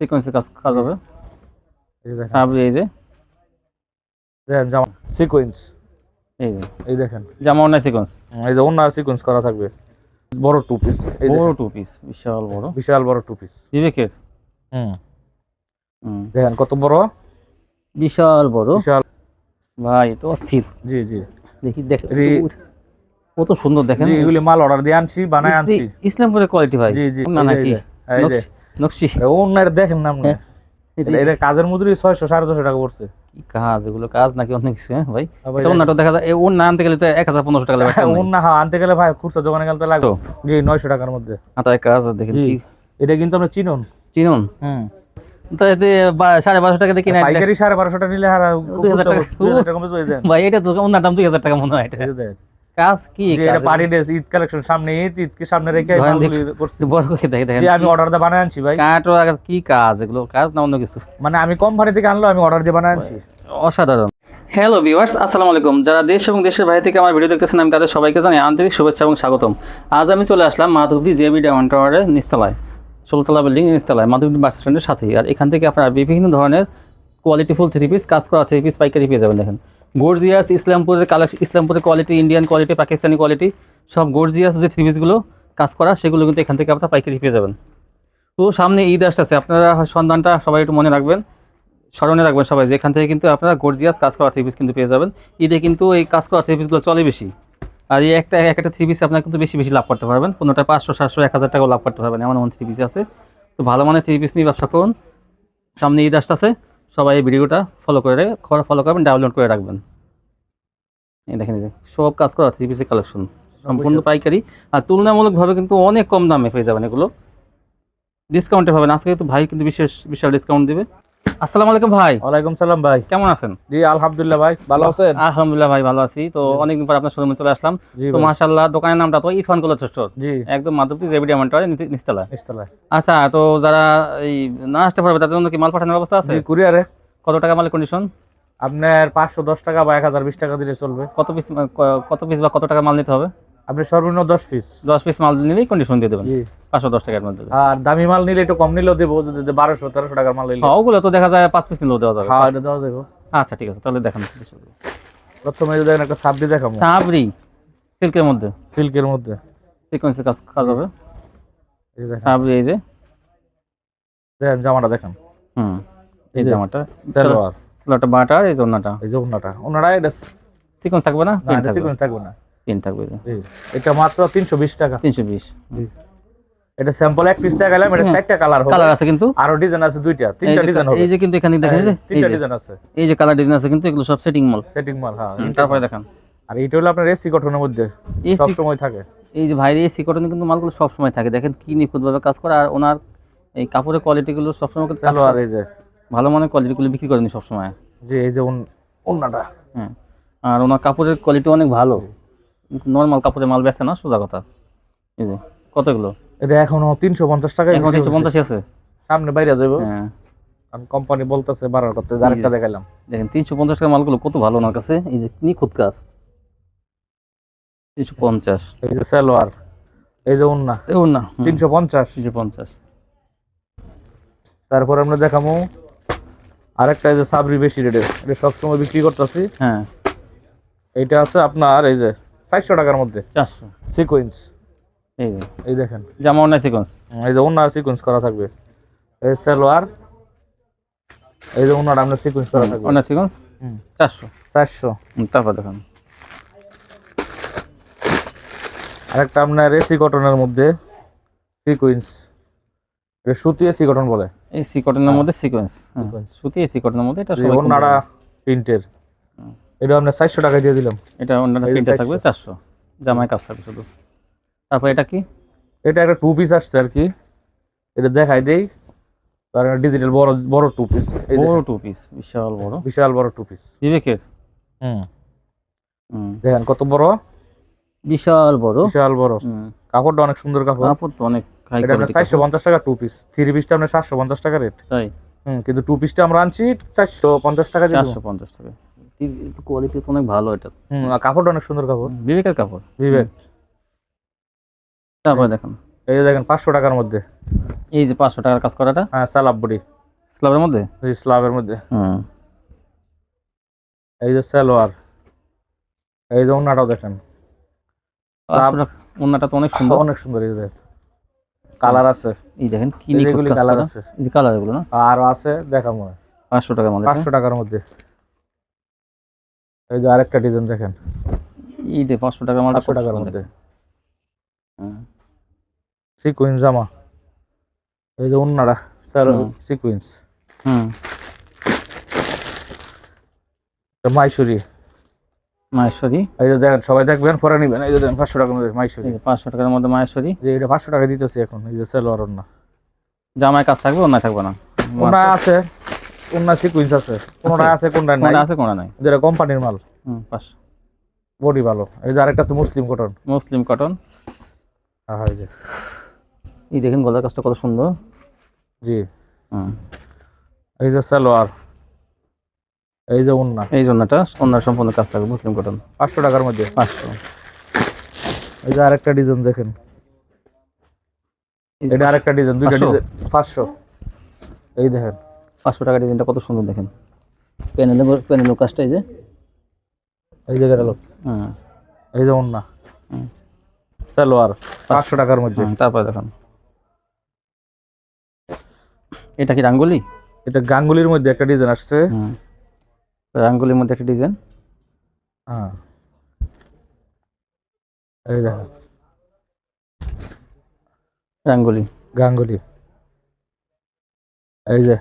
সিকোয়েন্সের কাজ কাজ হবে। এই এই যে। জামা সিকোয়েন্স এই যে। এই দেখেন। জামা অন্যায় সিকোয়েন্স এই যে অন্য সিকোয়েন্স করা থাকবে। বড় টু পিস বড় টু পিস বিশাল বড়। বিশাল বড় টু পিস বিবেকের। হুম। হুম, দেখেন কত বড়? বিশাল বড়। বিশাল। ভাই তো অস্থির। জি জি। দেখি দেখ কত সুন্দর দেখেন। এগুলি মাল অর্ডার দিয়ে আনছি বানায় আনছি। ইসলামপুরের কোয়ালিটি ভাই। জি জি। না নাকি? এই যে নকশি? অন্যের দেখেন না। আপনি হ্যাঁ। এটা- কাজের মজুরি ছয়শো সাড়ে ছশো টাকা পড়ছে। কি কাজ? এগুলো কাজ নাকি অনেক কিছু হ্যাঁ ভাই? অন্যটা দেখা যায় এ আনতে গেলে তো এক হাজার পনেরোশো টাকা লাগবে হ্যাঁ, অন্য হ্যাঁ আনতে গেলে ভাই খুচরা দোকানে গেলে তো লাগবে। জি নয়শো টাকার মধ্যে। হাতায় কাজ দেখেন এটা কিন্তু আমরা চিনুন। চিনুন? হুম। তো এতে সাড়ে বারোশো টাকা কিনে পাইকারি সাড়ে বারোশো টাকা নিলে হারা দুই হাজার টাকা। ভাই এটা তো ওনার দাম দুই হাজার টাকা মনে হয় এটা। কাজ কি এটা পার্টি ড্রেস ঈদ কালেকশন সামনে ঈদ ঈদকে সামনে রেখে করছি। বড় করে দেখে দেখেন। আমি অর্ডার দিয়ে বানায় আনছি ভাই। কি কাজ এগুলো কাজ না অন্য কিছু? মানে আমি কোম্পানি থেকে আনলো আমি অর্ডার দিয়ে বানায় আনছি। অসাধারণ। হ্যালো ভিউয়ার্স আসসালামু আলাইকুম। যারা দেশ এবং দেশের বাইরে থেকে আমার ভিডিও দেখতেছেন আমি তাদের সবাইকে জানাই আন্তরিক শুভেচ্ছা এবং স্বাগতম। আজ আমি চলে আসলাম মাধবদী জেবি ডায়মন্ড টাওয়ারের নিস্তালায় ষোলতলা বিল্ডিং নিস্তালায় মাধবদী বাস স্ট্যান্ডের সাথেই। আর এখান থেকে আপনারা বিভিন্ন ধরনের কোয়ালিটিফুল থ্রি পিস কাজ করা থ্রি পিস পাইকারি পেয়ে যাবেন দেখেন। গর্জিয়াস ইসলামপুরের collection ইসলামপুরের quality Indian quality Pakistani quality সব গর্জিয়াস যে থ্রি পিসগুলো কাজ করা, সেগুলো কিন্তু এখান থেকে আপনারা পাইকারি পেয়ে যাবেন। তো সামনে ঈদ আসতেছে, আপনারা সন্ধানটা সবাই একটু মনে রাখবেন, স্মরণে রাখবেন সবাই যে এখান থেকে কিন্তু আপনারা গর্জিয়াস কাজ করা থ্রি পিস কিন্তু পেয়ে যাবেন। ঈদে কিন্তু এই কাজ করা থ্রি পিসগুলো চলে বেশি। আর এই একটা, এক একটা থ্রি পিস আপনারা কিন্তু বেশি বেশি লাভ করতে পারবেন। কোনোটা পাঁচশো, সাতশো, এক হাজার টাকাও লাভ করতে পারবেন, এমন এমন থ্রি পিস আছে। তো ভালো মানের থ্রি পিস নিয়ে ব্যবসা করুন। সামনে ঈদ আসতেছে সবাই এই ভিডিওটা ফলো করে ফলো করবেন ডাউনলোড করে রাখবেন। এই দেখেন এই যে সব কাজ করা থ্রি পিসের কালেকশন সম্পূর্ণ পাইকারি। আর তুলনামূলকভাবে কিন্তু অনেক কম দামে পেয়ে যাবেন এগুলো। ডিসকাউন্টে পাবেন। আজকে কিন্তু ভাই কিন্তু বিশেষ বিশাল ডিসকাউন্ট দিবে। আসসালামু আলাইকুম ভাই। ওয়ালাইকুম সালাম ভাই। কেমন আছেন? জি আলহামদুলিল্লাহ ভাই ভালো আছেন? আলহামদুলিল্লাহ ভাই ভালো আছি। তো অনেকদিন পর আপনার শোরুমে চলে আসলাম। তো মাশাআল্লাহ দোকানের নামটা তো ইরফান কলেজ স্টোর। জি। একদম মাধবদী জেবি ডায়মন্ড টাওয়ার আচ্ছা তো যারা এই না আসতে পারবে তাদের জন্য কি মাল পাঠানোর ব্যবস্থা আছে? কুরিয়ারে। কত টাকা মালের কন্ডিশন আপনার পাঁচশো দশ টাকা বা এক হাজার বিশ টাকা দিলে চলবে। কত পিস কত পিস বা কত টাকা মাল নিতে হবে? আপনি সর্বনিম্ন দশ পিস দশ পিস মাল নিলেই কন্ডিশন দিয়ে দেবেন। পাঁচশো দশ টাকার মধ্যে। আর দামি মাল নিলে একটু কম নিলেও দেবো যদি বারোশো তেরোশো টাকার মাল নিলে। হ্যাঁ ওগুলো তো দেখা যায় পাঁচ পিস নিলেও দেওয়া যাবে। হ্যাঁ দেওয়া যাবে। আচ্ছা ঠিক আছে তাহলে দেখান। প্রথমে যদি দেখেন একটা সাবজি দেখাবো। সাবরি সিল্কের মধ্যে। সিল্কের মধ্যে। সিকোয়েন্সের কাজ কাজ হবে। এই যে সাবরি এই যে। দেখেন জামাটা দেখেন। হুম এই যে জামাটা। সালোয়ার। সেলোয়ারটা বাটা এই জন্যটা এই যে ওনাটা ওনারা এটা সিকোয়েন্স থাকবে না? সিকোয়েন্স থাকবে না। প্রিন্ট থাকবে এটা। মাত্র তিনশো বিশ টাকা। তিনশো বিশ। এটা স্যাম্পল এক পিস টাকা গেলাম এটা হ্যাঁ। চারটা কালার হবে। কালার আছে কিন্তু। আরও ডিজাইন আছে দুইটা তিনটা ডিজাইন হবে। এই যে কিন্তু এখানে দেখেন এই যে, হ্যাঁ, তিনটা ডিজাইন আছে। এই যে কালার ডিজাইন আছে কিন্তু এগুলো সব সেটিং মাল সেটিং মাল হ্যাঁ। তারপরে ভালো। দেখান। আর এটা হলো আপনার এসি গঠনের মধ্যে সব সময় থাকে। এই যে ভাইরে এসি কটনে কিন্তু মালগুলো সব সময় থাকে। দেখেন কি নিখুঁতভাবে কাজ করে আর ওনার এই কাপড়ের কোয়ালিটি কোয়ালিটিগুলো সবসময় কিন্তু কাজ সালোয়ার করে। এই যে। ভালো মানের কোয়ালিটিগুলো বিক্রি করেনি সবসময় জি এই যে ওন- ওন্নাটা হ্যাঁ আর ওনার কাপড়ের কোয়ালিটি অনেক ভালো। নর্মাল কাপড়ের মাল বেচে না সোজা কথা। এই যে কতগুলো এটা এখনও তিনশো পঞ্চাশ টাকা এখন তিনশো পঞ্চাশি আছে। সামনে বাইরে যাব হ্যাঁ। আমি কোম্পানি বলতেছে বাড়ার করতে আরেকটা দেখাইলাম। দেখেন তিনশো পঞ্চাশ টাকা মালগুলো কত ভালো ওনার কাছে। এই যে নিখুঁত কাজ। তিনশো পঞ্চাশ। এই যে সালোয়ার এই যে ওন্না এমন না হুম, তিনশো পঞ্চাশ। তিনশো পঞ্চাশ। তারপর আমরা দেখাবো আরেকটা এই যে সাবরি বেশি রেটে এটা সবসময় বিক্রি করতেছি। হ্যাঁ। এইটা আছে আপনার এই যে চারশো টাকার মধ্যে। চারশো। সিকোয়েন্স এই এই দেখেন। জামা অন্যায় সিকোয়েন্স এই যে ওনার সিকোয়েন্স করা থাকবে। এই সালোয়ার। এই যে ওনার আপনার সিকোয়েন্স করা থাকবে। অন্যায় সিকোয়েন্স চারশো। চারশো। তারপর দেখুন। আরেকটা আপনার এসি কটনের মধ্যে সিকোয়েন্স সুতি এসি কটন বলে। এই সি কটনের মধ্যে সিকোয়েন্স Sequence। সুতি এই সি কটনের মধ্যে এটা ওনারা প্রিন্টের। এটা আপনার চারশো টাকা দিয়ে দিলাম। এটা প্রিন্টে 400 থাকবে চারশো। জামায় কাজ থাকবে শুধু। তারপর এটা কি? এটা একটা টু পিস আসছে আর কি। এটা দেখাই দেই। তার ডিজিটাল বড় বড় টু পিস বড় টু পিস বিশাল বড়। বিশাল বড় টু পিস বিবেকের? হুম। হুম, দেখেন কত বড়। বিশাল বড়। বিশাল বড়। হুম, কাপড়টা অনেক সুন্দর কাপড়। কাপড় তো অনেক এটা আপনার চারশো পঞ্চাশ টাকা টু পিস থ্রি পিসটা আপনার সাতশো পঞ্চাশ টাকা রেট তাই? হুম কিন্তু টু পিসটা আমরা আনছি চারশো পঞ্চাশ টাকা চারশো পঞ্চাশ টাকা। কোয়ালিটি তো অনেক ভালো এটা। কাপড়টা অনেক সুন্দর কাপড়। বিবেকের কাপড়। বিবেক। তারপরে দেখুন। এই যে দেখেন পাঁচশো টাকার মধ্যে। এই যে পাঁচশো টাকার কাজ করাটা? হ্যাঁ স্যালাব বডি। স্ল্যাবের মধ্যে? স্লাবের মধ্যে। হুম। এই যে সালোয়ার। এই যে ওনাটাও দেখেন। ওনাটা তো অনেক সুন্দর। অনেক সুন্দর এই যে কালার আছে। এই দেখেন কি কালার আছে। এই যে কালার এগুলো না? আরও আছে দেখাবো। পাঁচশো টাকার মধ্যে। পাঁচশো টাকার মধ্যে। এই যে আরেকটা ডিজাইন দেখেন। এই পাঁচশো টাকার মালটা পাঁচশো টাকার মধ্যে। দেখেন। সিকুইন্স জামা। এই যে ওনারা হুম। সিকুইন্স। হুম। মাইসুরি। মাহেশ্বরী এই যে দেখেন সবাই দেখবেন পরে নিবেন। এই যে দেখেন পাঁচশো টাকার মধ্যে পাঁচশো টাকার মধ্যে মাহেশ্বরী যে এটা পাঁচশো টাকা দিতেছি এখন এই যে সেলোয়ার ওনা জামায় কাজ থাকবে ওনায় থাকবে না? ওনা আছে। ওনা সিকুইন্স আছে। কোনটা আছে। কোনটা নাই? আছে কোনটা নাই। যেটা কোম্পানির মাল। হুম পাঁচশো বডি ভালো। এই যে আরেকটা আছে মুসলিম কটন মুসলিম কটন হ্যাঁ এই যে। এই দেখেন গলার কাজটা কত সুন্দর। জি। হুম। এই যে সালোয়ার। এই যে উন্না। এই জন্যটা অন্যার সম্পূর্ণ কাজ থাকবে মুসলিম কটন পাঁচশো টাকার মধ্যে। পাঁচশো। এই যে আরেকটা ডিজাইন দেখেন। এটা আরেকটা ডিজাইন দুইটা? ডিজাইন পাঁচশো। এই দেখেন। পাঁচশো টাকা ডিজাইনটা কত সুন্দর দেখেন। প্যানেল প্যানেল কাজটা এই যে। এই যে গেল হুম এই যে উন্না হুম। সালোয়ার পাঁচশো টাকার মধ্যে। হুম, তারপরে দেখেন। এটা কি রাঙ্গুলি? এটা গাঙ্গুলির মধ্যে একটা ডিজাইন আসছে। হুম রাঙ্গুলির মধ্যে একটা ডিজাইন হ্যাঁ। এই রাঙ্গুলি। গাঙ্গুলি। এই যে।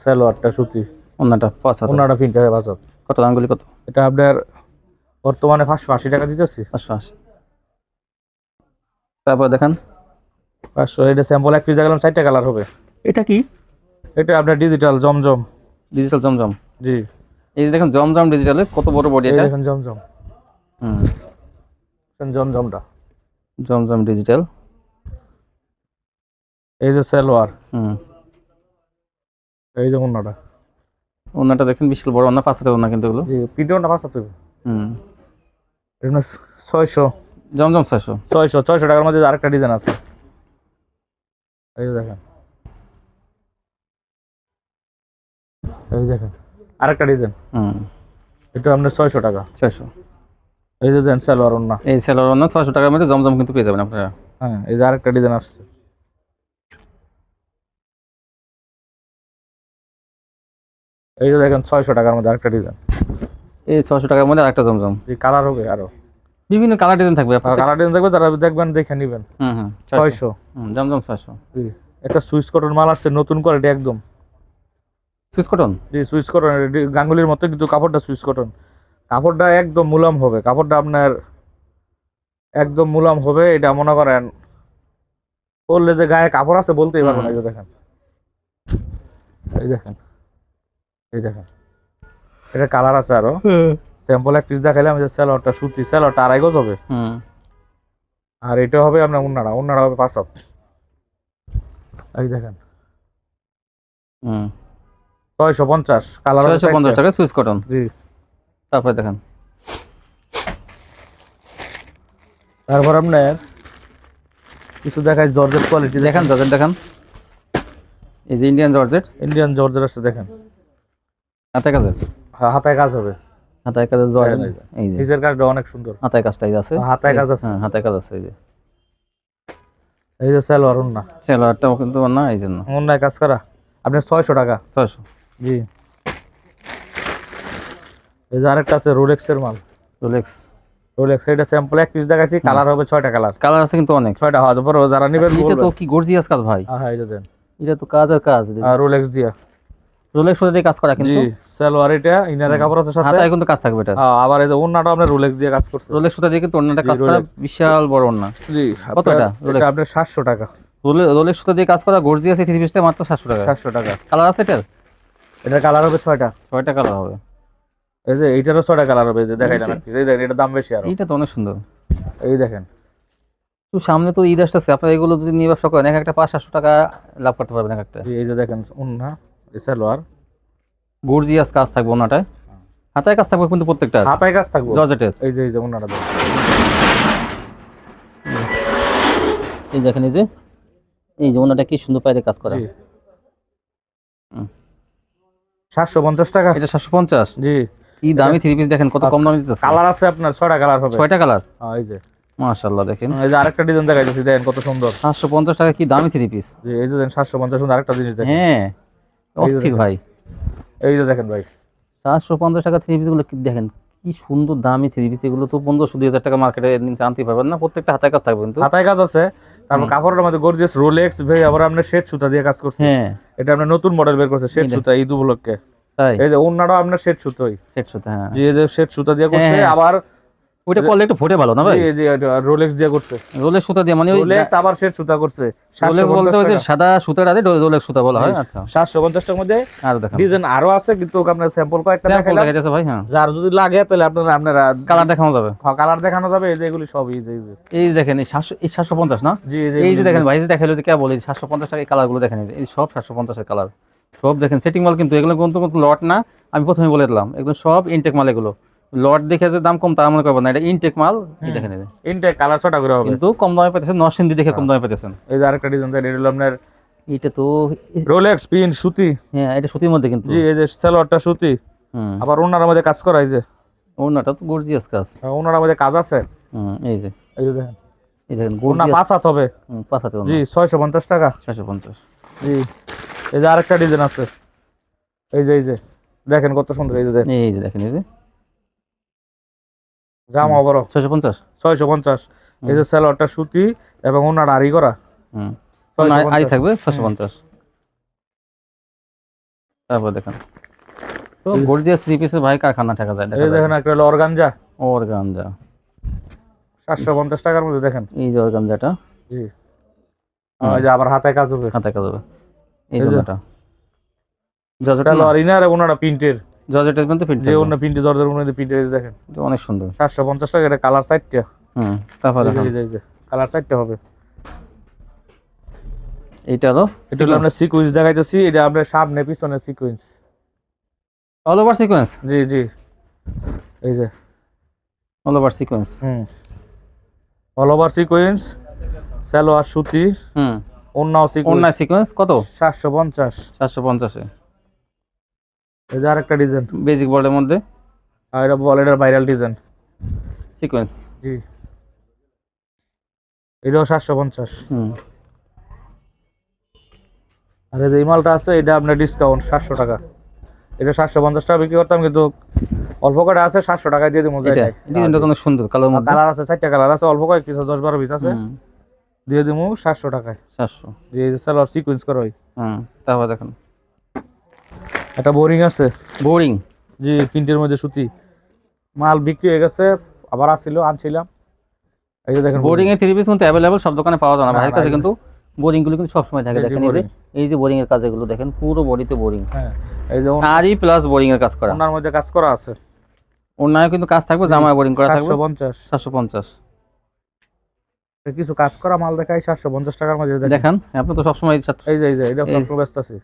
সালোয়ারটা সুতি। অন্যটা পাঁচ হাজার। ওনাটা তিনটা বাজার কত রাঙ্গুলি কত? এটা আপনার বর্তমানে পাঁচশো আশি টাকা দিতেছি। পাঁচশো আশি। তারপরে দেখেন। পাঁচশো এটা স্যাম্পল এক পিস দেখালাম চারটা কালার হবে। এটা কি? এটা আপনার ডিজিটাল জমজম। ডিজিটাল জমজম? জি। এই যে দেখেন জমজম ডিজিটালে কত বড় বডি এটা? দেখেন জমজম। হুম। জমজমটা। জমজম ডিজিটাল এই যে সালোয়ার। হুম। এই যে অন্যটা ওনাটা দেখেন বিশাল বড় অন্য পাঁচ হাজার ওনা কিন্তু এগুলো। জি পিডিওটা পাঁচ হাতে হুম। এটা ছয়শো। জমজম ছয়শো। ছয়শো ছয়শো টাকার মধ্যে আরেকটা ডিজাইন আছে। এই যে দেখেন। এই দেখেন আরেকটা ডিজাইন। হুম। এটা আপনার ছয়শো টাকা। ছয়শো। এই যে দেন সালোয়ার অন্য এই সেলার অন্য ছয়শো টাকার মধ্যে জমজম কিন্তু পেয়ে যাবেন আপনারা। হ্যাঁ এই যে আরেকটা ডিজাইন আসছে। এই যে দেখেন ছয়শো টাকার মধ্যে আরেকটা ডিজাইন এই ছয়শো টাকার মধ্যে আরেকটা জমজম। যে কালার হবে আরও। বিভিন্ন কালার ডিজাইন থাকবে আপনার কালার ডিজাইন দেখবে তারা দেখবেন দেখে নেবেন। হুম হুম ছয়শো। জমজম ছয়শো। একটা সুইচ কটন মাল আসছে নতুন কোয়ালিটি একদম। সুইচ কটন জি সুইচ কটন গাঙ্গুলির মতো কিন্তু কাপড়টা সুইচ কটন কাপড়টা একদম মুলাম হবে কাপড়টা আপনার একদম মুলাম হবে এটা মনে করেন বললে যে গায়ে কাপড় আছে বলতেই পারব না দেখেন। এই দেখেন। এই দেখেন। এটা কালার আছে আরও। স্যাম্পল এক পিস দেখাইলাম যে স্যালোয়ারটা সুতি স্যালোয়ারটা আড়াই গজ হবে। হুম। আর এটা হবে আপনার উন্নাড়া উন্নাড়া হবে পাঁচ হাত। এই দেখেন। ছয়শো পঞ্চাশ কালার ছয়শো পঞ্চাশ টাকা সুইচ কটন জি। তারপরে দেখেন। তারপর আপনার কিছু দেখায় জর্জেট কোয়ালিটি দেখেন জর্জেট দেখেন। এই যে ইন্ডিয়ান জর্জেট। ইন্ডিয়ান জর্জেট আছে দেখেন। হাতে কাজের? হা- হাতায় কাজ হবে। হাতায় কাজের জর্জেট এই যে। নিচের কাজটা অনেক সুন্দর। হাতায় কাজটা এই যে আছে? হাতায় কাজ আছে। হ্যাঁ হাতায় কাজ আছে এই যে। এই যে সালোয়ার উন্না সেলারটাও কিন্তু না এই জন্য। উন্নায় কাজ করা? আপনার ছয়শো টাকা? ছয়শো। জি। এই যে আরেকটা আছে রোলেক্সের মাল। রোলেক্স। রোলেক্স এটা স্যাম্পল এক পিস দেখাচ্ছি কালার হবে ছয়টা কালার কালার আছে কিন্তু অনেক। ছয়টা হওয়ার পর যারা নেবেন এটা তো কি গর্জিয়াস কাজ ভাই। হ্যাঁ হ্যাঁ যে দেন। এটা তো কাজের কাজ আর রোলেক্স দিয়া। রোলেক্স দিয়ে কাজ করা কিন্তু। সালোয়ার এটা ইনারের কাপড় আছে সাথে। হাতায় কিন্তু কাজ থাকবে এটা। হ্যাঁ, আবার এই যে উন্নাটা আপনার রোলেক্স দিয়ে কাজ করছে রোলেক্স সুতা দিয়ে কিন্তু জি, কাজ করা বিশাল বড় অন্য জি কত এটা? এটা আপনার সাতশো টাকা। রোলেক্স সুতা দিয়ে কাজ করা গর্জিয়াস থ্রি পিসটা মাত্র সাতশো টাকা। সাতশো টাকা। কালার আছে এটার? এটা কালার হবে ছয়টা। ছয়টা কালার হবে। এই যে এইটারও ছয়টা কালার হবে যে দেখাইলাম এই দেখেন এটার দাম বেশি আরও। এইটা তো অনেক সুন্দর। এই দেখেন। তো সামনে তো ঈদ আসতেছে আপনার এগুলো যদি নিয়ে ব্যবসা করেন এক একটা পাঁচ সাতশো টাকা লাভ করতে পারবেন এক একটা। এই যে দেখেন এই সালোয়ার গর্জিয়াস কাজ থাকবে ওনাটায়। হাতায় কাজ থাকবে কিন্তু প্রত্যেকটা হাতায় কাজ থাকব। জর্জেটের। এই যে এই যে দেখেন। এই দেখেন এই যে। এই যে ওনাটা কি সুন্দর কাজ করা। সাতশো পঞ্চাশ টাকা। এটা সাতশো পঞ্চাশ? জি। কি দামি থ্রি পিস দেখেন কত কম দামে দিতেছে। কালার আছে আপনার ছয়টা কালার হবে। ছয়টা কালার? হ্যাঁ, এই যে। মাশাল্লাহ দেখেন। এই যে আরেকটা ডিজাইন দেখাইতেছি দেখেন কত সুন্দর। সাতশো পঞ্চাশ টাকা কি দামি থ্রি পিস? জি এই যে দেখেন সাতশো পঞ্চাশ সুন্দর আরেকটা জিনিস দেখেন। হ্যাঁ। অস্থির ভাই। এই যে দেখেন ভাই। সাতশো পঞ্চাশ টাকা থ্রি পিসগুলো কি দেখেন কি সুন্দর দামি থ্রি পিস এগুলো তো পনেরোশো দুই হাজার টাকা মার্কেটে নিচে আনতে পারবেন না প্রত্যেকটা হাতে কাজ থাকবে কিন্তু। হাতায় কাজ আছে। তারপর কাপড়ের মধ্যে গর্জিয়াস রোলেক্স ভাই আবার আপনার শেড সুতা দিয়ে কাজ করছে। হ্যাঁ। এটা আপনার নতুন মডেল বের করছে শেড এই। সুতা ঈদ উপলক্ষে। তাই। এই যে অন্যটাও আপনার শেড সুতোই। সেট সুতা হ্যাঁ। যে এই যে শেড সুতা দিয়ে করছে হ্যাঁ, আবার ওইটা করলে একটু ফোটে ভালো না ভাই? যে রোলেক্স দিয়ে করছে। রোলের সুতা দিয়ে মানে রোলেক্স আবার শেড সুতা করছে রোলেক্স বলতে যে সাদা সুতার আগে রোলেক্স সুতা বলা হয় আচ্ছা। সাতশো পঞ্চাশটার মধ্যে আর দেখেন ডিজাইন আরও আছে কিন্তু স্যাম্পল কয়েকটা স্যাম্পল দেখাইলাম। দেখা যাচ্ছে ভাই হ্যাঁ। যার যদি লাগে তাহলে আপনারা আপনারা কালার দেখানো যাবে। হ্যাঁ কালার দেখানো যাবে এই যে এগুলি সব এই যে এই দেখেন এই সাতশো এই সাতশো পঞ্চাশ না? জি যে এই যে দেখেন ভাই এই যে দেখাল যে কে বলে সাতশো পঞ্চাশ টাকা এই কালারগুলো দেখেন এই সব সাতশো পঞ্চাশের কালার সব দেখেন সেটিং মাল কিন্তু এগুলো কিন্তু কোনো লট না। আমি প্রথমে বলে দিলাম একদম সব ইনটেক মাল এগুলো। লট দেখে যে দাম কম তা মনে করবেন না। এটা ইনটেক মাল। দেখেন এই ইনটেক কালার ছটা করে হবে। কিন্তু কম দামে পেতেছেন নরসিংদী দেখে কম দামে পেতেছেন এই যে আরেকটা ডিজাইন এটা হলো আপনার এটা তো রোলেক্স পিন সুতি। হ্যাঁ এটা সুতির মধ্যে কিন্তু। জি এই যে সালোয়ারটা সুতি। হুম। আবার ওনার মধ্যে কাজ করা এই যে। ওনাটা তো গর্জিয়াস কাজ। ওনার মধ্যে কাজ আছে। হুম এই যে। এই যে দেখেন। এই দেখেন ওনা পাঁচ হাত হবে। পাঁচাতে জি ছয়শো পঞ্চাশ টাকা। ছয়শো পঞ্চাশ। জি এই যে আরেকটা ডিজাইন আছে। এই যে এই যে। দেখেন কত সুন্দর এই যে দেখেন। এই যে দেখেন এই যে। জামা বড় ছয়শো পঞ্চাশ? ছয়শো পঞ্চাশ। এই যে সালোয়ারটা সুতি এবং ওনার আড়ি করা হুম। ছয়শো। থাকবে হুম। পঞ্চাশ। তারপর দেখেন। তো গর্জিয়াস থ্রি পিসের ভাই কারখানা টাকা যায় এই দেখেন একটা হলো অর্গানজা। ওর গাঞ্জা সাতশো পঞ্চাশ টাকার মধ্যে দেখেন। এই যে ওর গাঞ্জাটা জি যে আবার হাতে কাজ হবে। হাতে কাজ হবে। এই জন্যটা ইনার এবং ওনারা প্রিন্টের। জর্জেটের মধ্যে ফিট যে অন্য প্রিন্টে জর্জের মধ্যে দেখেন। অনেক সুন্দর। সাতশো পঞ্চাশ টাকা এটা কালার চারটা। হুম তারপর দেখেন। কালার চারটা হবে। এইটা হলো এটা আমরা সিকুয়েন্স দেখাইতেছি এটা আমরা সামনে পিছনে সিকুয়েন্স অল ওভার সিকোয়েন্স জি জি। এই যে। অল ওভার সিকোয়েন্স হুম। অল ওভার সিকুয়েন্স সালোয়ার সুতি হুম। অন্যাও সিকুয়েন্স অন্য সিকোয়েন্স কত? সাতশো পঞ্চাশ। চারশো পঞ্চাশে। এই যে আরেকটা ডিজাইন বেসিক বর্ডের মধ্যে? আর এটা বল ভাইরাল ডিজাইন সিকোয়েন্স জি। এটাও সাতশো পঞ্চাশ। হুম। আর এই যে মালটা আছে এটা আপনার ডিসকাউন্ট সাতশো টাকা। এটা সাতশো পঞ্চাশ টাকা বিক্রি করতাম কিন্তু অল্প করে আছে সাতশো টাকায় দিয়ে দিব ডিজাইনটা অনেক সুন্দর কালোর মধ্যে। কালার আছে চারটা কালার আছে অল্প কয়েক পিস দশ বারো পিস আছে। দিয়ে দিব সাতশো টাকায়। এই যে সালোয়ার সিকুয়েন্স করা হয়। হুম তারপর দেখেন। একটা বোরিং আছে? বোরিং? জি প্রিন্টের মধ্যে সুতি। মাল বিক্রি হয়ে গেছে আবার আসছিল আনছিলাম। এই যে দেখেন বোরিং। এর থ্রি পিস কিন্তু অ্যাভেলেবল সব দোকানে পাওয়া যায় না ভাইয়ের কাছে কিন্তু বোরিংগুলো কিন্তু সবসময় থাকে দেখেন এই যে এই যে বোরিং। এর কাজ এগুলো দেখেন পুরো বডিতে বোরিং। হ্যাঁ এই যে আরই প্লাস বোরিং এর কাজ করা। ওনার মধ্যে কাজ করা আছে। অন্যায় কিন্তু কাজ থাকবে জামায় বোরিং করা থাকবে। সাতশো পঞ্চাশ। সাতশো পঞ্চাস কিছু কাজ করা মাল দেখাই সাতশো পঞ্চাশ টাকার মধ্যে দেখেন। আপনি তো সবসময় এই যে এই যে এটা ব্যস্ত আছে।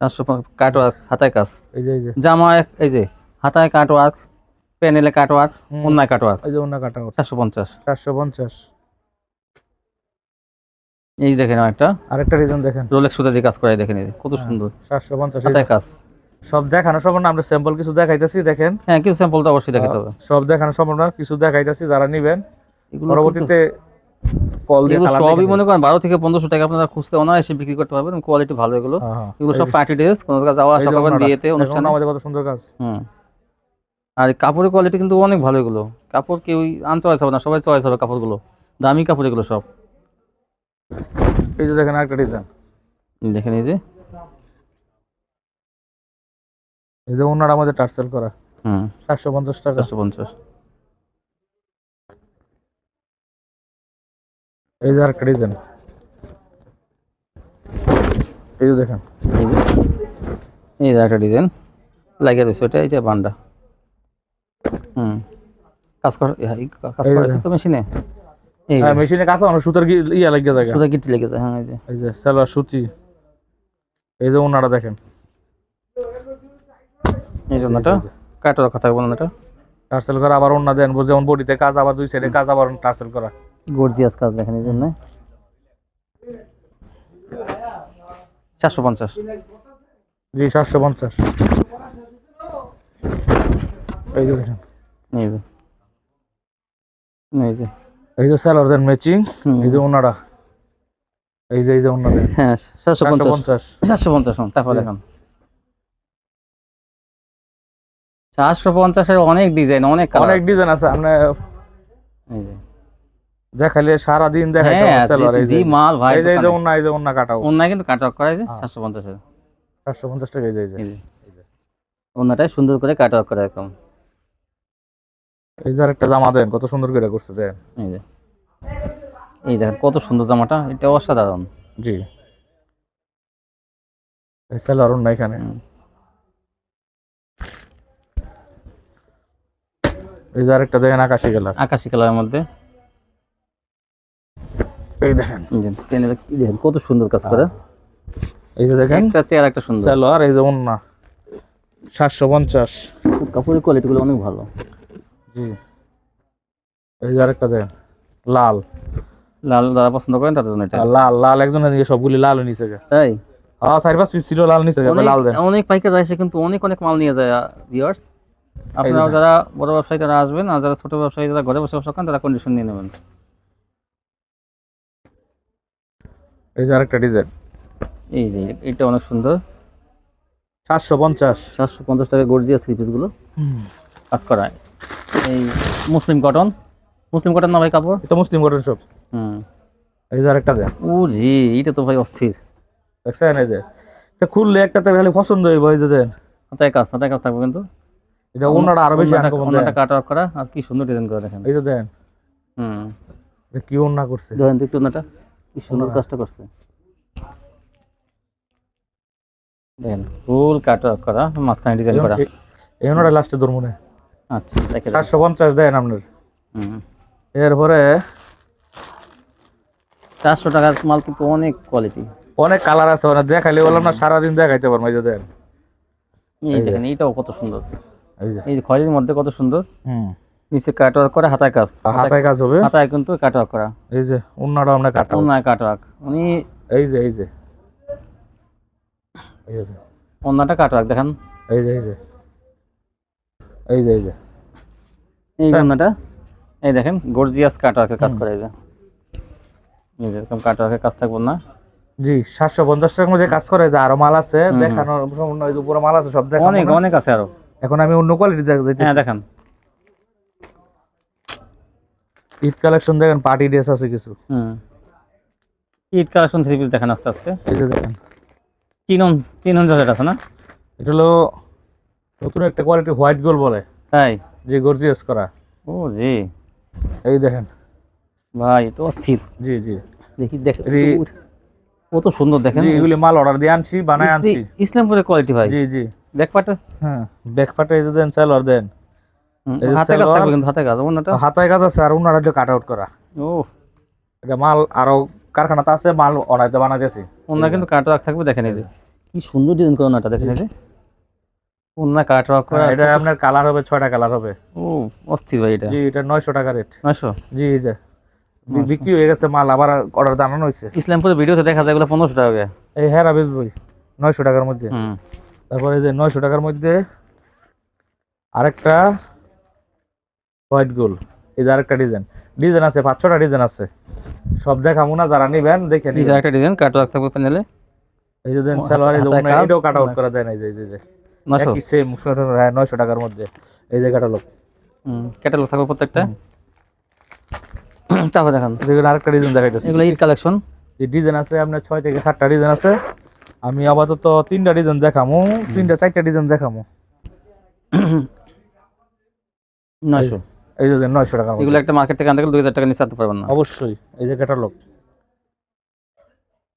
সাতশো কাটওয়ার্ক হাতায় কাজ। এই যে এই যে। জামায় এই যে হাতায় কাটওয়ার্ক প্যানেলে কাটওয়ার্ক অন্যায় কাটওয়ার্ক। এই যে অন্য কাটা সাতশো পঞ্চাশ। চারশো পঞ্চাশ। এই দেখেন একটা আরেকটা রিজন দেখেন। রোলেক্স সুতা দিয়ে কাজ করাই দেখেন কত হ্যাঁ। সুন্দর। চারশো পঞ্চাশ হাতায় কাজ। সব দেখানো আমরা স্যাম্পল কিছু দেখাইতেছি দেখেন। হ্যাঁ কিছু স্যাম্পল তো অবশ্যই দেখাতে হবে। সব দেখানো না, কিছু দেখাইতেছি যারা নিবেন। পরবর্তীতে কল দিয়ে সবই মনে করেন বারো থেকে পনেরোশো টাকা আপনারা খুঁজতে অনায়াসে বিক্রি করতে পারবেন কোয়ালিটি ভালো এগুলো। হ্যাঁ, হ্যাঁ। এগুলো সব পার্টি ড্রেস কোনো জায়গায় যাওয়া আসা করবেন বিয়েতে অনুষ্ঠানে। আমাদের কত সুন্দর কাজ। হুম। আর কাপড়ের কোয়ালিটি কিন্তু অনেক ভালো এগুলো। কাপড় কেউ আনচয়েস হবে না সবাই চয়েস হবে কাপড়গুলো। দামি কাপড় এগুলো সব। এই যে দেখেন আরেকটা ডিজাইন দেখেন এই যে। এই যে ওনার আমাদের টার্সেল করা। হুম। সাতশো পঞ্চাশ টাকা। চারশো পঞ্চাশ। এই যে আরেকটা ডিজাইন এই যে দেখেন। এই যে এই যে একটা ডিজাইন লাগিয়ে দিয়েছে ওটা এই যে বান্ডা। হুম। কাজ কর কাজ করেছে তো মেশিনে। এই হ্যাঁ মেশিনে কাছে অনেক সুতার ইয়া লাগিয়ে থাকে সুতা গিটি লেগেছে হ্যাঁ এই যে। এই যে সালোয়ার সুতি। এই যে ওনারা দেখেন। এই জন্যটা কাটার কথা বলুন এটা টার্সেল করা আবার ওনা দেন যেমন বডিতে কাজ আবার দুই সাইডে কাজ আবার টার্সেল করা। গর্জিয়াস কাজ দেখেন এই জন্য। চারশো পঞ্চাশ। জি সাতশো পঞ্চাশ। এই যে দেখেন। এই যে। এই যে। এই যে স্যালোর ম্যাচিং এই যে ওনারা। এই যে এই যে ওনারা হ্যাঁ চারশো পঞ্চাশ। চারশো পঞ্চাশ। তারপর। চারশো পঞ্চাশের অনেক ডিজাইন অনেক অনেক ডিজাইন আছে আপনার এই যে। দেখাইলে সারাদিন দেখাইতে হ্যাঁ হবে এই যে যে মাল ভাই এই যে এই যে দোকানে। ওন্না এই যে ওন্না কাটাও। অন্যায় কিন্তু কাটওয়ার্ক করা হ্যাঁ। সাতশো পঞ্চাশের চারশো পঞ্চাশ টাকা এই যে অন্যটাই সুন্দর করে কাটওয়ার্ক করা এরকম এই যে আরেকটা জামা দেন কত সুন্দর করে করছে দেন। এই যে। এই দেখেন কত সুন্দর জামাটা এটা অসাধারণ। জি। এই সেলর ওন্না এখানে। এই যে আরেকটা দেখেন আকাশি কালার। আকাশি কালারের মধ্যে। এই দেখেন। কি দেখেন কত সুন্দর কাজ করে। এই যে দেখেন একটা চেয়ার একটা সুন্দর। এই যে ওন্না। সাতশো পঞ্চাশ। কাপড়ের কোয়ালিটিগুলো অনেক ভালো। জি। এই যে আরেকটা দেন লাল। লাল যারা পছন্দ করেন তাদের জন্য এটা। লাল লাল একজনের সবগুলি লাল নিচে তাই? হ্যাঁ চার পাঁচ পিস ছিল লাল নিচে লাল দেন। অনেক পাইকার আসে কিন্তু অনেক অনেক মাল নিয়ে যায় ভিউয়ার্স আপনারা যারা বড় ব্যবসায়ী তারা আসবেন আর যারা ছোট ব্যবসায়ী যারা ঘরে বসে ব্যবসা করেন তারা কন্ডিশন নিয়ে নেবেন। এই যে আরেকটা ডিজাইন। এই যে এটা অনেক সুন্দর। সাতশো পঞ্চাশ। সাতশো পঞ্চাশ টাকা গর্জিয়াস থ্রি পিসগুলো কাজ করা। এই মুসলিম কটন মুসলিম কটন না ভাই কাপড়? এটা মুসলিম কটন সব হুম। এই যে আরেকটা দেন। ও জি এটা তো ভাই অস্থির। দেখছেন এই যে? এটা খুললে একটাতে খালি পছন্দ হইব এই যে দেন। হাতায় কাজ হাতায় কাজ থাকবে কিন্তু। এটা ওনাটা আরও বেশি আনকমন দেন অন্যটা করা আর কি সুন্দর ডিজাইন করে দেখেন। এই যে দেন। হুম। এটা কি ওনা করছে? দেখেন তো একটু অন্যটা কি সুন্দর কাজটা করছে। দেখেন ফুল কাট করা মাঝখানে ডিজাইন করা। লাস্টে ধর্মনে আচ্ছা দেখে সাতশো পঞ্চাশ দেন আপনার। এরপরে চারশো টাকার মাল কিন্তু অনেক কোয়ালিটি অনেক কালার আছে অনেক দেখাইলে বললাম না সারাদিন দেখাইতে পারব এই যে দেন। এই দেখেন এইটাও কত সুন্দর। এই যে। মধ্যে কত সুন্দর। হুম। নিচে কাটওয়ার্ক করা হাতায় কাজ। হাতায় কাজ হবে? হাতায় কিন্তু কাটওয়ার্ক করা। এই যে ওনাটা আমরা কাটাবো অন্যায় কাটওয়ার্ক উনি এই যে এই যে। অন্যটা কাটওয়ার্ক দেখেন। এই যে এই যে। এই যে এই যে। এই। অন্যটা এই দেখেন গর্জিয়াস কাটওয়ার্কের কাজ। করে এই যে। এই যে এরকম কাটওয়ার্কের কাজ থাকব না। জি সাতশো পঞ্চাশ টাকার মধ্যে কাজ করে যে আরও মাল আছে। দেখানোর উপরে মাল আছে সব দেখানো অনেক অনেক আছে আরও। এখন আমি অন্য কোয়ালিটি দেখ হ্যাঁ দেখেন। ঈদ কালেকশন দেখেন পার্টি ড্রেস আছে কিছু। হুম। ঈদ কালেকশন থ্রি পিস দেখেন আস্তে আস্তে। এই যে দেখেন। চিনন চিনন জলেট আছে না? এটা হলো নতুন একটা কোয়ালিটি হোয়াইট গোল বলে। তাই? যে গর্জিয়াস করা। ও জি। এই দেখেন। ভাই তো অস্থির। জি জি। দেখি দেখেন কত সুন্দর দেখেন। জি এগুলি মাল অর্ডার দিয়ে আনছি বানায় আনছি। ইসলামপুরের কোয়ালিটি ভাই। জি জি। ব্যাক পার্টে হ্যাঁ ব্যাক পাটে এই যে দেন সেলর দেন। এই যে হাতে কাজ থাকবে কিন্তু হাতে কাজ অন্যটা হাতায় কাজ আছে আর ওনারা কাট আউট করা। ও এটা মাল আরও কারখানাতে আছে মাল অনাইতে বানাইতেছি। অন্য কিন্তু কাটওয়ার্ক থাকবে দেখেন এই যে। কি সুন্দর ডিজাইন করে ওনাটা দেখেন এই যে। অন্য কাটওয়ার্ক করা এটা আপনার কালার হবে ছয়টা কালার হবে। ও অস্থির ভাই এটা। জি এটা নয়শো টাকা রেট নয়শো? জি এই যে। বি- 900 বিক্রি হয়ে গেছে মাল আবার অর্ডার জানানো হয়েছে। ইসলামপুরের ভিডিওতে দেখা যায় এগুলো পনেরোশো টাকা। এই হেরা বেচবই নয়শো টাকার মধ্যে। তারপরে যে নয়শো টাকার মধ্যে আরেকটা হোয়াইট গোল। এই যে আরেকটা ডিজাইন। ডিজাইন আছে পাঁচ ছটা ডিজাইন আছে। সব দেখাবো না যারা নিবেন দেখে নিবেন। একটা ডিজাইন কাটওয়ার্ক থাকবে প্যানেলে এই যে দেন সালোয়ার এই যে এটাও কাট আউট করা যায় না এই যে এই যে, একই সেম নয়শো টাকার মধ্যে। এই যে হুম ক্যাটালগ থাকবে প্রত্যেকটা। তারপর দেখান। যেগুলো আরেকটা ডিজাইন দেখাইতেছে। এগুলো ঈদ কালেকশন যে ডিজাইন আছে আপনার ছয় থেকে সাতটা ডিজাইন আছে। আমি আপাতত তিনটা ডিজাইন দেখামু তিনটা চারটা ডিজাইন দেখামু। নয়শো। এই যে নয়শো মধ্যে। এগুলো একটা মার্কেট থেকে আনতে গেলে দুই হাজার টাকা নিচে আনতে পারবেন না। অবশ্যই এই যে ক্যাটালগ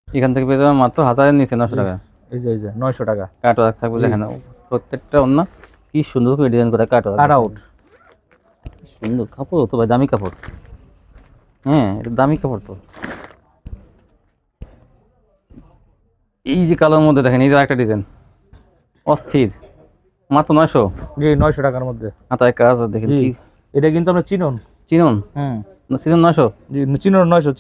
এখান থেকে পেয়ে যাবেন মাত্র হাজারের নিচে নশো টাকা। এই যে এই যে নয়শো টাকা। কাটওয়ার্ক থাকবে জি। দেখেন প্রত্যেকটা অন্য। কি সুন্দর করে ডিজাইন করে কাটওয়ার্ক কাট আউট সুন্দর কাপড় তো ভাই দামি কাপড়। হ্যাঁ এটা দামি কাপড় তো। এই যে কালোর মধ্যে দেখেন এই যে একটা ডিজাইন অস্থির। মাত্র নয়শো। জি নয়শো টাকার মধ্যে। হাতায় কাজ দেখেন। কি এটা কিন্তু আমরা চিনুন। চিনুন? হুম সিজন নয়শো? জি চিনোর নয়শো।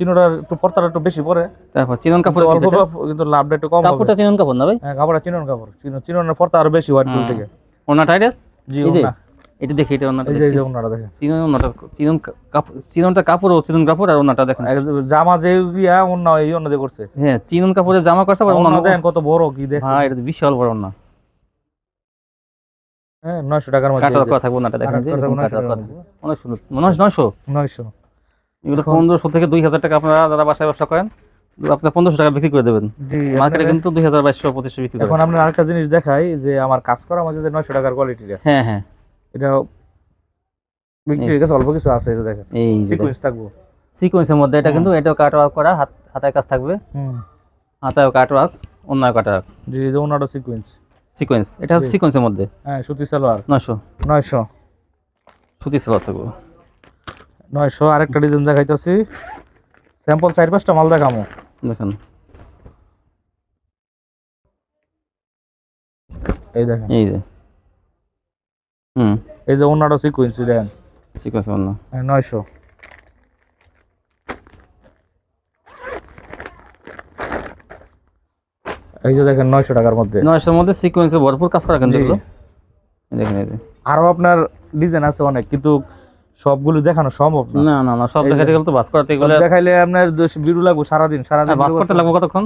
একটু একটু বেশি পরে। তারপর চিনন কাপড় অল্প কিন্তু লাভটা একটু কম কাপড়টা চিনন কাপড় না ভাই? হ্যাঁ কাপড়টা চিনোর কাপড়। চিনো চিনোর পর্তা আরও বেশি হোয়াইট থেকে। এটা জি ওনা। এটা দেখি এটা ওনাটা এই ওনাটা দেখেন। চিনন ওনাটা চিনন কাপড় চিননটা কাপড় ও চিনন কাপড় আর ওনাটা দেখেন। জামা যে ইয়া অন্য এই অন্য দিয়ে করছে। হ্যাঁ চিনন কাপড়ের জামা করছে আবার ওনা দেখেন কত বড় কি দেখেন। হ্যাঁ এটা বিশাল বড় ওনা হ্যাঁ নয়শো টাকার মধ্যে কথা থাকবে দেখেন যে কথা অনেক সুন্দর এগুলো থেকে টাকা আপনারা যারা বাসায় ব্যবসা করেন আপনার টাকা বিক্রি করে দেবেন। মার্কেটে কিন্তু এখন আমরা আরেকটা জিনিস দেখাই যে আমার কাজ করা আমাদের টাকার কোয়ালিটিটা হ্যাঁ হ্যাঁ। এটা বিক্রি অল্প কিছু আছে যে দেখেন। এই যে সিকোয়েন্স থাকব। সিকোয়েন্সের মধ্যে এটা কিন্তু এটাও কাট ওয়ার্ক করা হাত হাতায় কাজ থাকবে। হুম। হাতায়ও কাট ওয়ার্ক অন্যায় কাট ওয়ার্ক জি যে ওনারও সিকোয়েন্স সিকোয়েন্স এটা হচ্ছে। সিকোয়েন্সের মধ্যে। হ্যাঁ সুতি সালোয়ার। নয়শো। নয়শো। সুতি সেলার থাকবে। নয়শো আরেকটা ডিজাইন দেখাইতেছি। স্যাম্পল চার পাঁচটা মাল দেখামো। দেখেন। এই দেখেন। এই যে। হুম। এই যে ওনারও সিকোয়েন্স দেখেন সিকোয়েন্স অন্য নয়শো। এই যে দেখেন নয়শো টাকার মধ্যে। নয়শোর মধ্যে সিকোয়েন্সে ভরপুর কাজ করা কিন্তু এগুলো। দেখেন এই যে। আরও আপনার ডিজাইন আছে অনেক কিন্তু সবগুলো দেখানো সম্ভব না। না না সব দেখাতে গেলে তো বাস করাতে এগুলো দেখাইলে আপনার বিরু লাগবো সারাদিন সারাদিন বাস করতে লাগবে কতক্ষণ?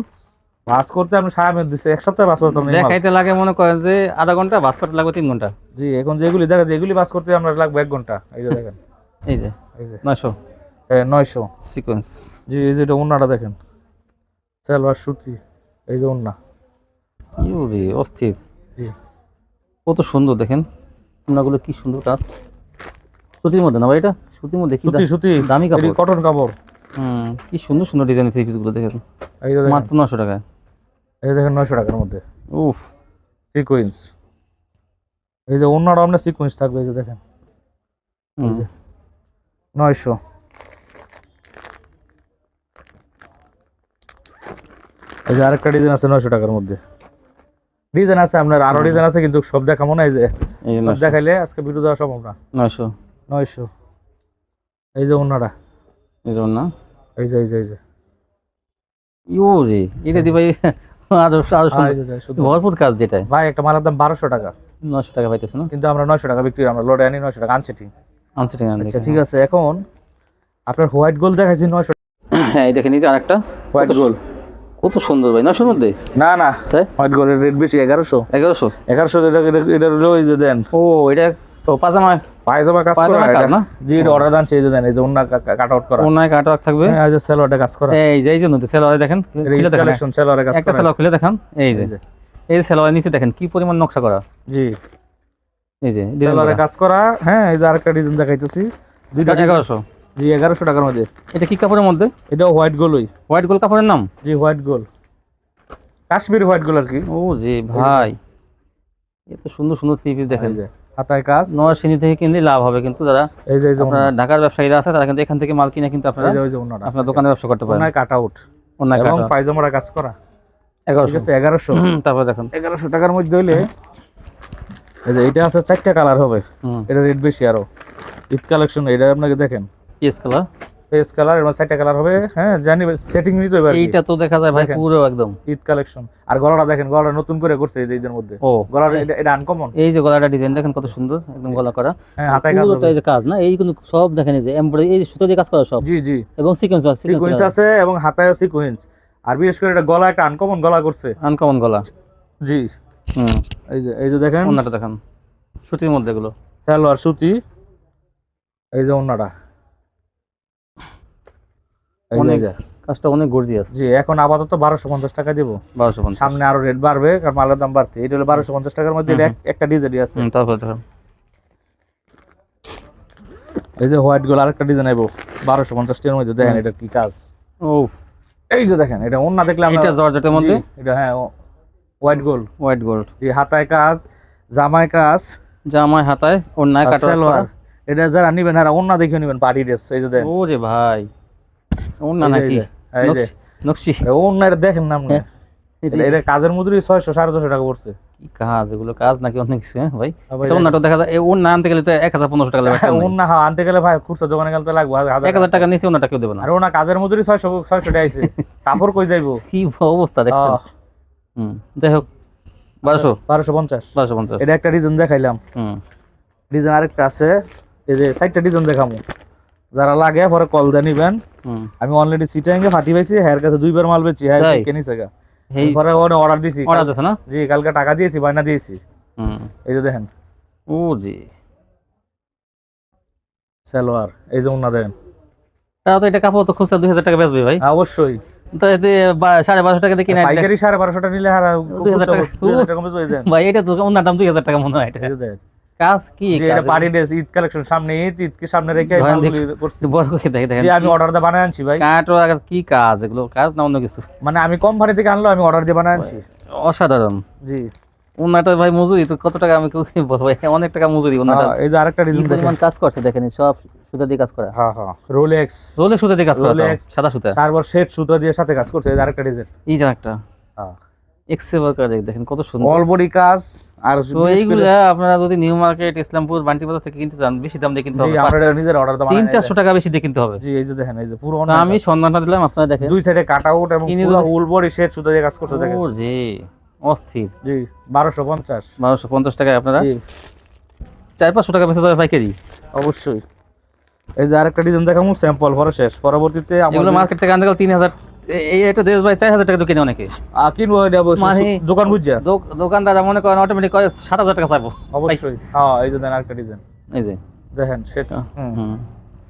বাস করতে আপনি সারা মিনিট দিচ্ছে এক সপ্তাহে বাস করতে দেখাইতে লাগে মনে করেন যে আধা ঘণ্টা বাস করতে লাগবে তিন ঘণ্টা। জি এখন যেগুলি দেখা যায় এগুলি বাস করতে আমরা লাগবে এক ঘণ্টা। এই যে দেখেন। এই যে এই যে। নয়শো। এ, নয়শো। সিকোয়েন্স জি এই যে এটা উন্নাটা দেখেন। সালোয়ার সুতি এই যে উন্না। ইউরি অস্থির। কত সুন্দর দেখেন। ওনাগুলো কি সুন্দর কাজ। সুতির মধ্যে না ভাই এটা? সুতির মধ্যে কি সুতি দামি কাপড়? কটন কাপড়। হুম কি সুন্দর সুন্দর ডিজাইনের থ্রি পিসগুলো দেখেন। মাত্র নশো টাকায়। এই দেখেন নয়শো টাকার মধ্যে। উফ। সিকোয়েন্স এই যে অন্যরা আপনার সিকোয়েন্স থাকবে এই যে দেখেন। নয়শো। এই যে আরেকটা ডিজাইন আছে নয়শো টাকার মধ্যে। ডিজাইন আছে আপনার আরও। ডিজাইন আছে কিন্তু সব দেখাবো না এই যে সব দেখাইলে আজকে ভিডিও দেওয়া সম্ভব না। নয়শো। নয়শো। এই যে অন্যরা এই যেমন না এই যে এই যে এই যে। ইউরি এটা দি ভাই যে ভরপুর কাজ যেটাই। ভাই একটা মালের দাম বারোশো টাকা। নশো টাকা পাইতেছে না? কিন্তু আমরা নয়শো টাকা বিক্রি আমরা লোডে আনি নয়শো টাকা আনছে ঠিক আচ্ছা ঠিক আছে এখন আপনার হোয়াইট গোল্ড দেখাইছি নয়শো হ্যাঁ এই যে আরেকটা। হোয়াইট গোল্ড কত সুন্দর ভাই নশোর মধ্যে? না না। তাই? হোয়াইট গোল্ডের রেট বেশি এগারোশো। এগারোশো? এগারোশো এটা এটা- হলো যে দেন। ও এটা ও পাজামা। পায়জামা কাজ করা কাজ না? জি এটা অর্ডার দান এই যে দেন এই যে অন্য কাট আউট করা। অন্যায় কাটওয়ার্ক থাকবে? হ্যাঁ এই যে কাজ করা। এই যে এই যে নতুন সেলোয়ারে দেখেন খুলে দেখেন কালেকশন সেলোয়ারে কাজ একটা সেলোয়ার খুলে দেখান এই যে। এই যে। সেলোয়ার নিচে দেখেন কি পরিমাণ নকশা করা। জি। এই যে সেলোয়ারে কাজ করা হ্যাঁ এই যে আরেকটা ডিজাইন দেখাইতেছি। দুইটা জি এগারোশো টাকার মধ্যে। এটা কি কাপড়ের মধ্যে? এটা হোয়াইট গোল গোলই হোয়াইট গোল কাপড়ের নাম? জি white gold. Kashmiri white gold আর কি। ও জি ভাই। এত সুন্দর সুন্দর থ্রি পিস দেখেন। হাতায় কাজ। নরসিংদী থেকে কিনলে লাভ হবে কিন্তু যারা এই যে আপনারা ঢাকার ব্যবসায়ীরা আছে তারা কিন্তু এখান থেকে মাল কিনে কিন্তু আপনারা আপনার দোকানে ব্যবসা করতে পারেন। কাট আউট অন্যায় এবং কাটা কাজ করা। এগারোশো। এগারোশো। তারপর দেখেন। এগারোশো টাকার মধ্যে হইলে এই যে এটা আছে চারটা কালার হবে। এটা রেট বেশি আরও। ঈদ কালেকশন এটা আপনাকে দেখেন। পিএস কালার ফেস কালার এবং চারটা কালার হবে হ্যাঁ জানি সেটিং নিতে হবে এইটা তো দেখা যায় ভাই পুরো একদম। ঈদ কালেকশন আর গলাটা দেখেন গলাটা নতুন করে করছে এই যে মধ্যে। ও। গলাটা এটা- আনকমন এই যে গলাটা ডিজাইন দেখেন কত সুন্দর একদম গলা করা। হ্যাঁ হাতায় কাজ পুরোটা এই যে কাজ না এই কিন্তু সব দেখেন এই যে এমব্রয়ডারি এই সুতো দিয়ে কাজ করা সব। জি জি। এবং সিকোয়েন্স সিকোয়েন্স সিকোয়েন্স আছে এবং হাতায় সিকোয়েন্স আর বিশেষ করে এটা গলা একটা আনকমন গলা করছে আনকমন গলা। জি। হুম। এই যে এই যে দেখেন। ওন্নাটা দেখেন। সুতির মধ্যে এগুলো। সালোয়ার সুতি। এই যে যে, অনেক। কাজটা অনেক গর্জিয়াস। জি এখন আপাতত বারোশো পঞ্চাশ টাকা দিব। বারোশো পঞ্চাশ। সামনে আরও রেট বাড়বে কারণ মালের দাম বাড়তে। এটা হলো বারোশো পঞ্চাশ টাকার মধ্যে একটা ডিজাইনই আছে। তারপর দেখেন এই যে হোয়াইট গোল আরেকটা ডিজাইন আইবো। বারোশো পঞ্চাশ টাকার মধ্যে। দেখেন এটা কি কাজ। ও এই যে দেখেন এটা অন্য দেখলে আমরা এটা জর্জেটের মধ্যে? এটা হ্যাঁ হোয়াইট গোল। হোয়াইট গোল্ড জি হাতায় কাজ জামায় কাজ। জামায় হাতায় ওন্নায় আর কাটা এটা যারা নিবেন আর অন্য দেখে নিবেন পার্টি ড্রেস এই যে দেখেন। ভাই। ওন্না নাকি। নকশি এটা দেখেন না আপনি হ্যাঁ। এটা- কাজের মজুরি ছয়শো সাড়ে ছশো টাকা পড়ছে। কি কাজ? এগুলো কাজ নাকি অনেক কিছু হ্যাঁ ভাই? দেখা যায়। আনতে গেলে তো এক হাজার পনেরোশো টাকা লাগবে ওনা হ্যাঁ আনতে গেলে ভাই খুচরা দোকানে গেলে তো লাগবে এক হাজার টাকা। নিচে ওনাটা কেউ দেবে না। আর ওনা কাজের মজুরি ছয়শো ছয়শো টাকা আইছে। কাপড় কই যাইবো? কি অবস্থা দেখছেন? হুম যাই হোক বারোশো। বারোশো পঞ্চাশ। বারোশো পঞ্চাশ। এটা একটা ডিজাইন দেখাইলাম। হুম। ডিজাইন আরেকটা আছে। এই যে সাইডটা ডিজাইন দেখামু। যারা লাগে পরে কল দিয়ে নিবেন। আমি অলরেডি সিটাঙ্গে ফাটি পাইছি হ্যার কাছে দুইবার মাল বেচি হ্যাঁ তাই? কিনিছে গা। এই পরে ওনে অর্ডার দিছি অর্ডার দিছে না? জি কালকে টাকা দিয়েছি বায়না দিয়েছি। হুম। এই যে দেখেন। ও জি। সালোয়ার এই যে ওনা দেখেন। তাও তো এটা কাপড় তো খুচরা দুই হাজার টাকা বেচবে ভাই। অবশ্যই। তো এতে সাড়ে বারোশো টাকা দিয়ে কিনে পাইকারি সাড়ে বারোশোটা নিলে হারা দুই হাজার টাকা। টাকা ভাই এটা তো ওনার দাম দুই হাজার টাকা মনে হয় এটা। কাজ কি এটা পার্টি ড্রেস ঈদ কালেকশন সামনে ঈদ ঈদকে সামনে রেখে। বড় করে দেখে দেখেন আমি অর্ডার দিয়ে বানায় আনছি ভাই। কাঠ কি কাজ এগুলো কাজ না অন্য কিছু? মানে আমি কোম্পানি থেকে আনলো আমি অর্ডার দিয়ে বানায় আনছি। অসাধারণ। জি। ওনাটা ভাই মজুরি তো কত টাকা আমি বলব ভাই? অনেক টাকা মজুরি ওনাটা হ্যাঁ, এই যে আরেকটা ডিজাইন পরিমাণ কাজ করছে দেখেন সব সুতা দিয়ে কাজ করা। হ্যাঁ হ্যাঁ রোলেক্স রোলে সুতা দিয়ে কাজ করা সাদা সুতা। চারবার সেট সুতা দিয়ে সাথে কাজ করছে এই যে আরেকটা ডিজাইন এই যে একটা হ্যাঁ। এক্সেভার কাজ দেখেন কত সুন্দর। অল বডি কাজ আর তো এইগুলা আপনারা যদি নিউ মার্কেট ইসলামপুর বান্টি বাজার থেকে কিনতে চান বেশি দাম দিয়ে কিনতে হবে। আমরা এটা নিজের অর্ডার তিন বানায় চারশো টাকা বেশি দিয়ে কিনতে হবে। জি এই যে দেখেন এই যে পুরো আমি সন্ধানটা দিলাম আপনারা দেখেন। দুই সাইডে কাট আউট এবং পুরো যদি- বডি সেট সুতা দিয়ে কাজ করছে দেখেন। ও জি অস্থির। জি বারোশো পঞ্চাশ। বারোশো পঞ্চাশ টাকায় আপনারা জি। চার পাঁচশো টাকা বেঁচে যাবে পাইকারি। অবশ্যই। এই যে আরেকটা ডিজাইন দেখামু স্যাম্পল পরে শেষ। পরবর্তীতে আমাদের মার্কেট থেকে আনতে গেলে তিন হাজার এই এটা দেশ ভাই চার হাজার টাকা তো কিনে অনেকে। কিনবো মানে- দোকান বুঝছা দোক- দোকানদার মনে করেন অটোমেটিক সাত হাজার টাকা চাইব। অবশ্যই। হ্যাঁ এই আরেকটা ডিজাইন এই যে। দেখেন সেটা হুম।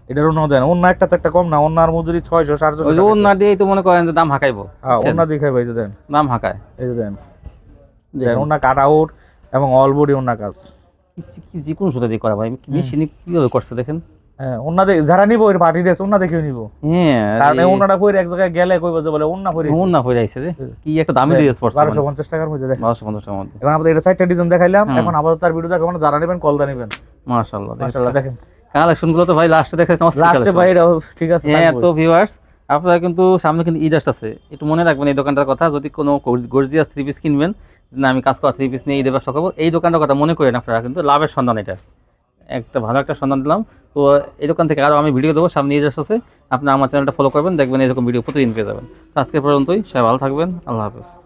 এটার অন্য দেন অন্য একটা একটা কম না অন্য আর মজুরি ছয়শো ওই ছশো দিয়েই তো মনে করেন যে দাম হাঁকাইবো। হ্যাঁ? অন্য দিকে এই যে দেন। দাম হাঁকায়। এই যে দেন। অন্য কাট আউট এবং অল বডি অন্য কাজ। কি- কোনো সুতা দিয়ে করা ভাই মেশিনে কীভাবে করছে দেখেন? হ্যাঁ অন্য দেখে যারা নিবো ওই পার্টি ড্রেস অন্য দেখেও নিবো। হ্যাঁ কারণ অন্যটা পরে এক জায়গায় গেলে কইবো যে বলে অন্য পরে না হয়ে। কি একটা দামি ড্রেস পড়ছে বারোশো পঞ্চাশ টাকার মধ্যে দেখেন বারোশো পঞ্চাশ টাকার মধ্যে। এখন আমাদের এটা চারটা ডিজাইন দেখাইলাম এখন আপাতত তার ভিডিও দেখাবো যারা নেবেন কলদা নেবেন। মাশাআল্লাহ মাশাআল্লাহ দেখেন। কালেকশনগুলো তো ভাই লাস্টে দেখে লাস্টে ভাই এটা ঠিক আছে হ্যাঁ তো ভিউয়ার্স আপনারা কিন্তু সামনে কিন্তু ঈদ আসতেছে। একটু মনে রাখবেন এই দোকানটার কথা যদি কোনো গর্জিয়াস থ্রি পিস কিনবেন না আমি কাজ করা থ্রি পিস নিয়ে ঈদের ব্যবসা করব এই দোকানটার কথা মনে করেন আপনারা কিন্তু লাভের সন্ধান এটা। একটা ভালো একটা সন্ধান দিলাম। তো এই দোকান থেকে আরও আমি ভিডিও দেবো, সামনে ঈদ আছে আপনারা আমার চ্যানেলটা ফলো করবেন, দেখবেন এরকম ভিডিও প্রতিদিন পেয়ে যাবেন। তো আজকে পর্যন্তই, সবাই ভালো থাকবেন, আল্লাহ হাফেজ।